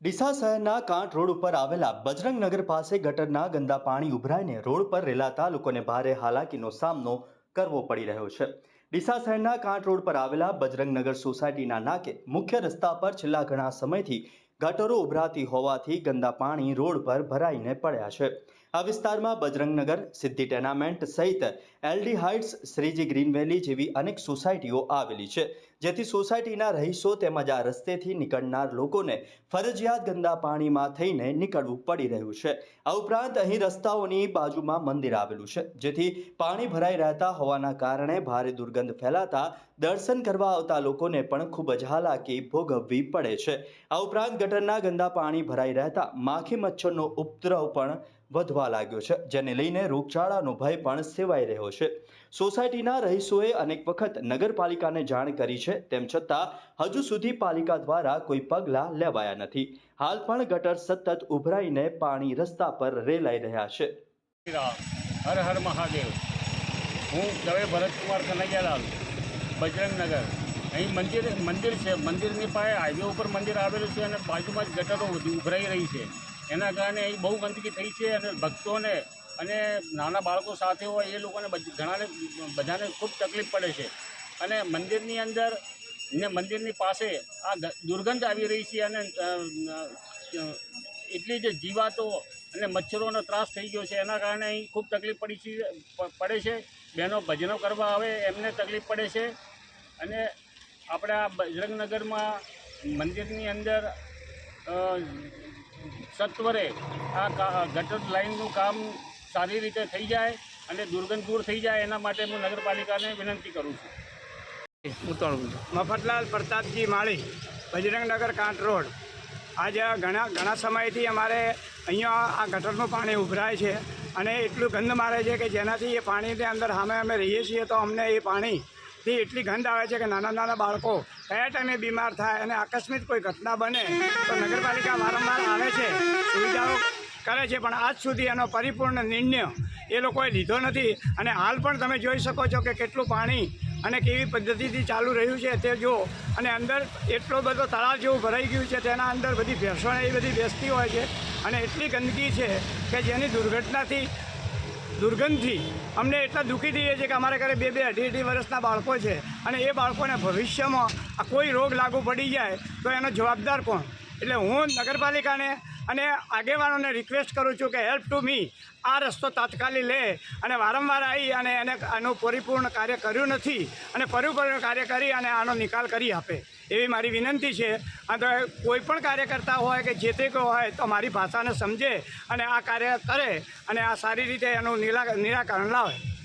ડીસા શહેરના કાંઠ રોડ ઉપર આવેલા બજરંગનગર પાસે ગટરના ગંદા પાણી ઉભરાઈને રોડ પર રેલાતા લોકોને ભારે હાલાકીનો સામનો કરવો પડી રહ્યો છે. ડીસા શહેરના કાંઠ રોડ પર આવેલા બજરંગનગર સોસાયટીના નાકે મુખ્ય રસ્તા પર છેલ્લા ઘણા સમયથી ગટરો ઉભરાતી હોવાથી ગંદા પાણી રોડ પર ભરાઈને પડ્યા છે. આ વિસ્તારમાં બજરંગનગર, સિદ્ધિ ટેનામેન્ટ સહિત એલડી હાઇટ્સ, શ્રીજી ગ્રીન જેવી અનેક સોસાયટીઓ આવેલી છે. જેથી સોસાયટીના રહીશો તેમજ આ રસ્તેથી નીકળનાર લોકોને ફરજિયાત ગંદા પાણીમાં થઈને નીકળવું પડી રહ્યું છે. આ ઉપરાંત અહીં રસ્તાઓની બાજુમાં મંદિર આવેલું છે. જેથી પાણી ભરાઈ રહેતા હોવાના કારણે ભારે દુર્ગંધ ફેલાતા દર્શન કરવા આવતા લોકોને પણ ખૂબ જ હાલાકી ભોગવવી પડે છે. આ ઉપરાંત ગટરના ગંદા પાણી ભરાઈ રહેતા માખી મચ્છરનો ઉપદ્રવ પણ વધવા લાગ્યો છે, જેને લઈને રોગચાળાનો ભય પણ સેવાઈ રહ્યો છે. સોસાયટીના રહીશોએ અનેક વખત નગરપાલિકાને જાણ કરી છે, તેમ છતાં હજુ સુધી પાલિકા દ્વારા કોઈ પગલાં લેવાયા નથી. હાલ પણ ગટર સતત ઉભરાઈને પાણી રસ્તા પર રેલાઈ રહ્યા છે. હર હર મહાદેવ. હું દવે ભરતકુમાર કનૈયાલાલ, બજરંગનગર. અહીં મંદિર મંદિર છે. મંદિરની પાસે હાઈવે ઉપર મંદિર આવેલું છે અને બાજુમાં જ ગટરો ઉભરાઈ રહી છે. એના કારણે અહીં બહુ ગંદકી થઈ છે અને ભક્તોને અને નાના બાળકો સાથે હોય એ લોકોને ઘણાને, બધાને ખૂબ તકલીફ પડે છે. અને મંદિરની અંદર ને મંદિરની પાસે આ દુર્ગંધ આવી રહી છે અને એટલી જે જીવાતો અને મચ્છરોનો ત્રાસ થઈ ગયો છે. એના કારણે અહીં ખૂબ તકલીફ પડી છે પડે છે. બહેનો ભજનો કરવા આવે એમને તકલીફ પડે છે. અને આપણે બજરંગનગરમાં મંદિરની અંદર સત્વરે આ ગટર લાઇનનું કામ સારી રીતે થઈ જાય અને દુર્ગંધ દૂર થઈ જાય, એના માટે હું નગરપાલિકાને વિનંતી કરું છું. મફતલાલ પ્રતાપજી માળી, બજરંગનગર કાંઠ રોડ. આજે ઘણા ઘણા સમયથી અમારે અહીંયા આ ગટરનું પાણી ઉભરાય છે અને એટલું ગંધ મારે છે કે જેનાથી એ પાણીની અંદર સામે અમે રહીએ છીએ, તો અમને એ પાણીથી એટલી ગંધ આવે છે કે નાના નાના બાળકો કયા ટાઈમે બીમાર થાય અને આકસ્મિક કોઈ ઘટના બને તો નગરપાલિકા વારંવાર આવે છે, સુવિધાઓ કરે છે, પણ આજ સુધી એનો પરિપૂર્ણ નિર્ણય એ લોકોએ લીધો નથી. અને હાલ પણ તમે જોઈ શકો છો કે કેટલું પાણી અને કેવી પદ્ધતિથી ચાલુ રહ્યું છે તે જુઓ. અને અંદર એટલો બધો તળાવ જેવું ભરાઈ ગયું છે, તેના અંદર બધી ભેંસો એવી બધી બેસતી હોય છે. અને એટલી ગંદકી છે કે જેની દુર્ઘટનાથી, દુર્ગંધથી અમને એટલા દુઃખી થઈએ છીએ કે અમારા ઘરે બે બે અઢી અઢી વર્ષના બાળકો છે અને એ બાળકોને ભવિષ્યમાં કોઈ રોગ લાગુ પડી જાય તો એનો જવાબદાર કોણ? એટલે હું નગરપાલિકાને અને આગેવાનોને રિક્વેસ્ટ કરું છું કે હેલ્પ ટુ મી આ રસ્તો તાત્કાલિક લે અને વારંવાર આવી અને એને આનું પરિપૂર્ણ કાર્ય કર્યું નથી અને પરિપૂર્ણ કાર્ય કરી અને આનો નિકાલ કરી આપે. એવી મારી વિનંતી છે. અને કોઈ પણ કાર્યકર્તા હોય કે જે તે કોઈ હોય તો મારી ભાષાને સમજે અને આ કાર્ય કરે અને આ સારી રીતે એનું નિરા નિરાકરણ લાવે.